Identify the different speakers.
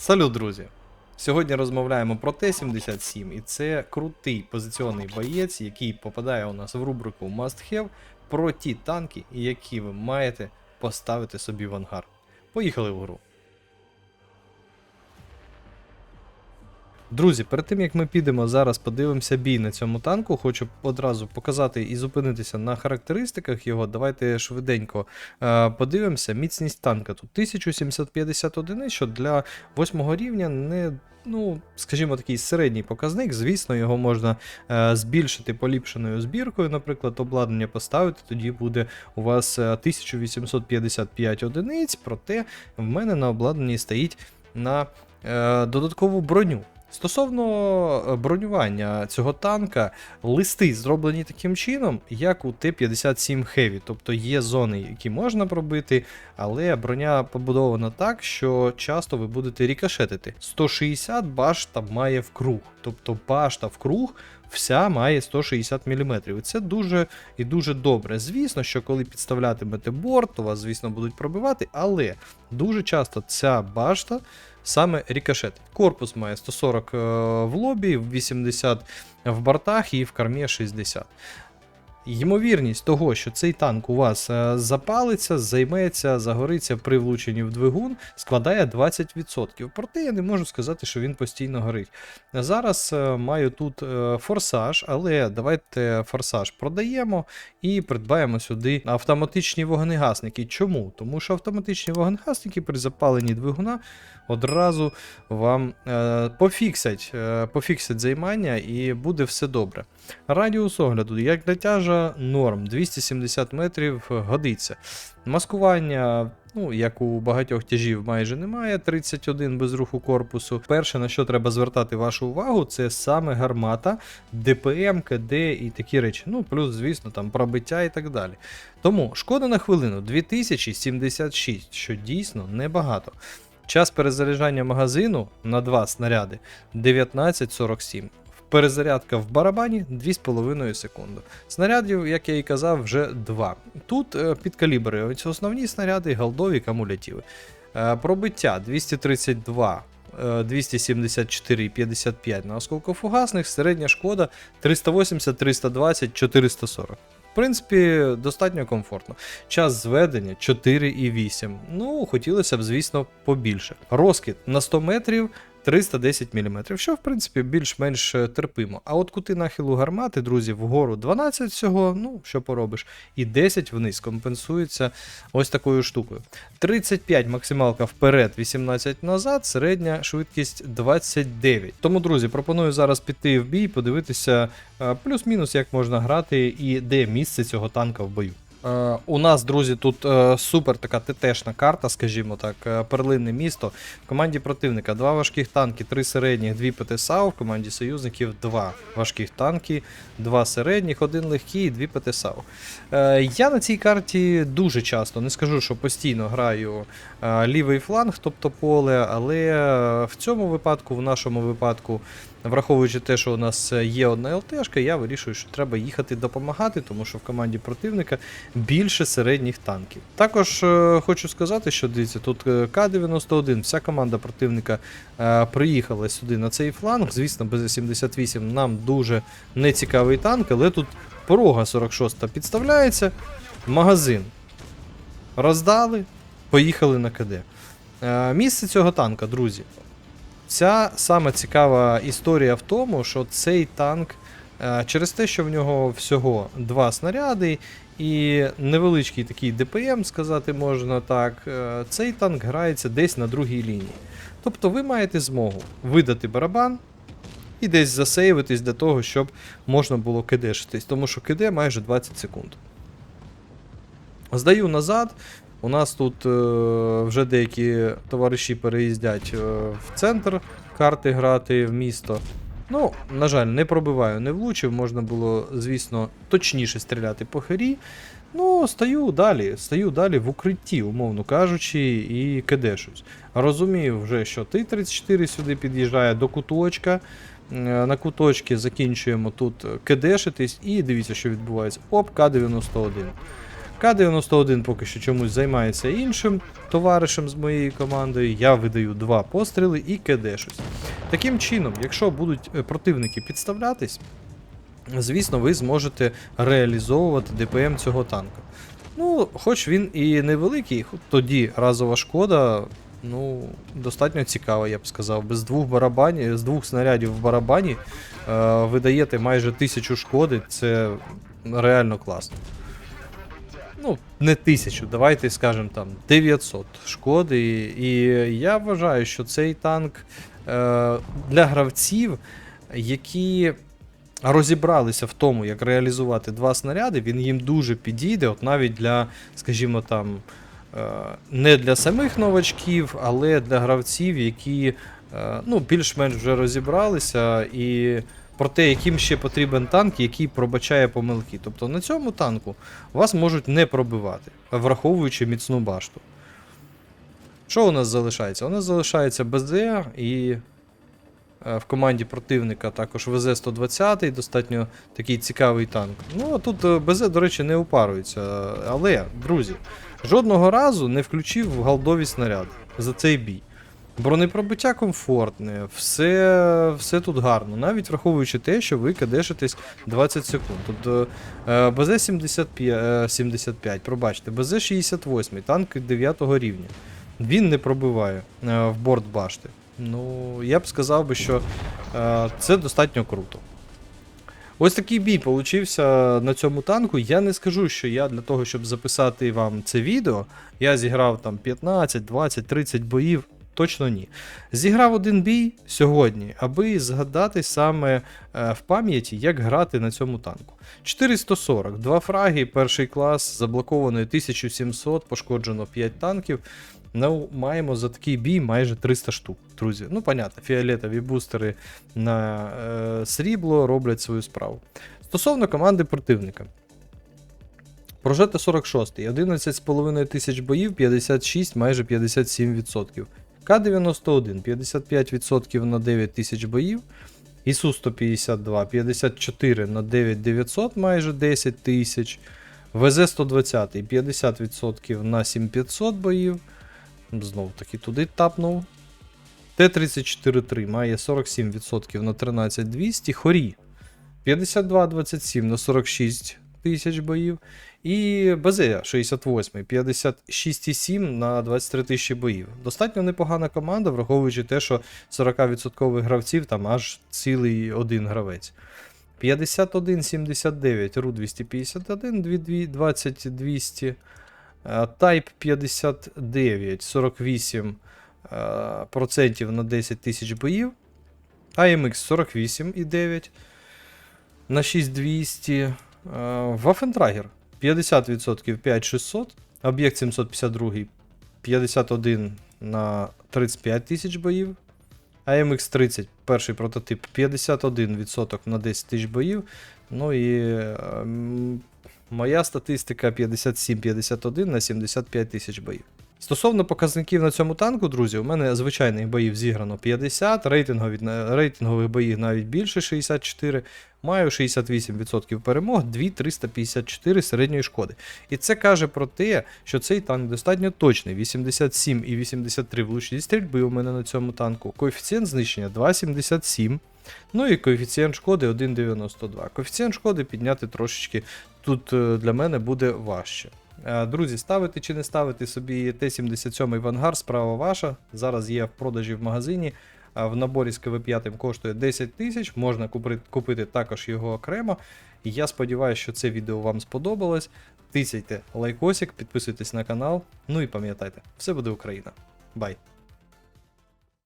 Speaker 1: Салют, друзі! Сьогодні розмовляємо про Т-77, і це крутий позиційний боєць, який попадає у нас в рубрику Must Have про ті танки, які ви маєте поставити собі в ангар. Поїхали в гру. Друзі, перед тим як ми підемо зараз подивимося бій на цьому танку, хочу одразу показати і зупинитися на характеристиках його. Давайте швиденько е, подивимося. Міцність танка тут 1750 одиниць, що для 8 рівня не. Ну, скажімо, такий середній показник. Звісно, його можна е, збільшити поліпшеною збіркою, наприклад, обладнання поставити, тоді буде у вас е, 1855 одиниць, проте в мене на обладнанні стоїть на е, додаткову броню. Стосовно е, бронювання цього танка, листи зроблені таким чином, як у Т-57 Heavy, тобто є зони, які можна пробити, але броня побудована так, що часто ви будете рікошетити. 160 башта має в круг, тобто башта в круг вся має 160 мм. І це дуже і дуже добре. Звісно, що коли підставлятимете борт, то вас, звісно, будуть пробивати, але дуже часто ця башта саме рікошет. Корпус має 140 е, в лобі, 80 в бортах і в кормі 60. Ймовірність того, що цей танк у вас е, запалиться, займеться, загориться при влученні в двигун, складає 20%. Проте я не можу сказати, що він постійно горить. Зараз е, маю тут е, форсаж, але давайте форсаж продаємо і придбаємо сюди автоматичні вогнегасники. Чому? Тому що автоматичні вогнегасники при запаленні двигуна одразу вам пофіксять, пофіксять займання і буде все добре. Радіус огляду, як для тяжа, норм 270 метрів годиться. Маскування, ну, як у багатьох тяжів, майже немає. 31 без руху корпусу. Перше, на що треба звертати вашу увагу, це саме гармата, ДПМ, КД і такі речі. Ну, плюс, звісно, там пробиття і так далі. Тому шкода на хвилину 2076, що дійсно небагато. Час перезаряджання магазину на 2 снаряди 19.47. Перезарядка в барабані 2,5 секунди. Снарядів, як я і казав, вже 2. Тут е, ось основні снаряди, голдові кумулятиви. Пробиття 232. е, 274 і 55 на осколкофугасних, середня шкода 380, 320, 440. В принципі, достатньо комфортно. Час зведення 4,8. Ну, хотілося б, звісно, побільше. Розкид на 100 метрів 310 мм, що в принципі більш-менш е, терпимо. А от кути нахилу гармати, друзі, вгору 12 всього, ну що поробиш, і 10 вниз компенсується ось такою штукою. 35 максималка вперед, 18 назад, середня швидкість 29. Тому, друзі, пропоную зараз піти в бій, подивитися е, плюс-мінус, як можна грати і де місце цього танка в бою. Е, у нас, друзі, тут е, супер така ТТшна карта, скажімо так, е, перлинне місто. В команді противника два важких танки, три середніх, дві ПТСАУ. В команді союзників два важких танки, два середніх, один легкий і дві ПТСАУ. Е, я на цій карті дуже часто, не скажу, що постійно граю е, лівий фланг, тобто поле, але е, в цьому випадку, в нашому випадку, Враховуючи те, що у нас є одна ЛТшка, я вирішую, що треба їхати допомагати, тому що в команді противника більше середніх танків. Також е, хочу сказати, що дивіться, тут е, К-91, вся команда противника е, приїхала сюди на цей фланг. Звісно, без 78 нам дуже нецікавий танк, але тут порога 46-та підставляється, магазин. Роздали, поїхали на КД. Е, місце цього танка, друзі. Ця саме цікава історія в тому, що цей танк е, через те, що в нього всього два снаряди і невеличкий такий ДПМ, сказати можна так, е, цей танк грається десь на другій лінії. Тобто ви маєте змогу видати барабан і десь засейвитись для того, щоб можна було кидешитись, тому що киде майже 20 секунд. Здаю назад. У нас тут е, вже деякі товариші переїздять е, в центр карти грати в місто. Ну, на жаль, не пробиваю, не влучив. Можна було, звісно, точніше стріляти по хері. Ну, стою далі, стою далі в укритті, умовно кажучи, і кидешусь. Розумію вже, що Т-34 сюди під'їжджає до куточка. Е, На куточки закінчуємо тут кидешитись, і дивіться, що відбувається. Оп, К-91. К-91 поки що чомусь займається іншим товаришем з моєю командою. Я видаю два постріли і КД щось. Таким чином, якщо будуть е, противники підставлятись, звісно, ви зможете реалізовувати ДПМ цього танка. Ну, хоч він і невеликий, тоді разова шкода, ну, достатньо цікава, я б сказав. Без двох барабанів, з двох снарядів в барабані е, ви майже тисячу шкоди, це реально класно. Ну, не тисячу, давайте скажемо там 900 шкоди. І я вважаю, що цей танк е, для гравців, які розібралися в тому, як реалізувати два снаряди, він їм дуже підійде, от навіть для, скажімо там, е, не для самих новачків, але для гравців, які е, ну, більш-менш вже розібралися, і про те, яким ще потрібен танк, який пробачає помилки. Тобто на цьому танку вас можуть не пробивати, враховуючи міцну башту. Що у нас залишається? У нас залишається БЗ і е, в команді противника також ВЗ-120, достатньо такий цікавий танк. Ну, а тут е, БЗ, до речі, не упарується. Але, друзі, жодного разу не включив голдові снаряди за цей бій. Бронепробиття комфортне, все, все тут гарно, навіть враховуючи те, що ви кадешитесь 20 секунд. Тут е, БЗ 75, е, 75, пробачте, БЗ 68, танк 9 рівня. Він не пробиває е, в борт башти. Ну, я б сказав би, що е, це достатньо круто. Ось такий бій получився на цьому танку. Я не скажу, що я для того, щоб записати вам це відео, я зіграв там 15, 20, 30 боїв. Точно ні. Зіграв один бій сьогодні, аби згадати саме е, в пам'яті, як грати на цьому танку. 440, два фраги, перший клас, заблоковано 1700, пошкоджено 5 танків. Ну, маємо за такий бій майже 300 штук, друзі. Ну, понятно, фіолетові бустери на е, срібло роблять свою справу. Стосовно команди противника. Прожета 46, 11,5 тисяч боїв, 56, майже 57%. К-91, 55% на 9 тисяч боїв. ІСУ-152, 54 на 9900, майже 10 тисяч. ВЗ-120, 50% на 7500 боїв. Знов таки туди тапнув. Т-34-3 має 47% на 13200. Хорі 52-27 на 46 тисяч боїв. І БЗ 68, 56,7 на 23 тисячі боїв. Достатньо непогана команда, враховуючи те, що 40% гравців там аж цілий один гравець. 51-79, РУ 251, 20 200. Type 59, 48 е, процентів на 10 тисяч боїв. AMX 48,9 на 6200. Waffentrager 50% 5600. Об'єкт 752 51 на 35 тисяч боїв. AMX 30, перший прототип 51% на 10 тисяч боїв. Ну і ем, моя статистика 57-51 на 75 тисяч боїв. Стосовно показників на цьому танку, друзі, у мене звичайних боїв зіграно 50, рейтингові, рейтингових боїв навіть більше 64. Маю 68% перемог, 2354 середньої шкоди. І це каже про те, що цей танк достатньо точний. 87 і 83 влучні стрільби у мене на цьому танку. Коефіцієнт знищення 2,77. Ну і коефіцієнт шкоди 1,92. Коефіцієнт шкоди підняти трошечки тут е, для мене буде важче. Е, Друзі, ставити чи не ставити собі Т-77 Вангар, справа ваша. Зараз є в продажі в магазині. В наборі з КВ5 коштує 10 тисяч, можна купити, також його окремо. Я сподіваюся, що це відео вам сподобалось. Тисяйте лайкосик, підписуйтесь на канал. Ну і пам'ятайте, все буде Україна. Бай!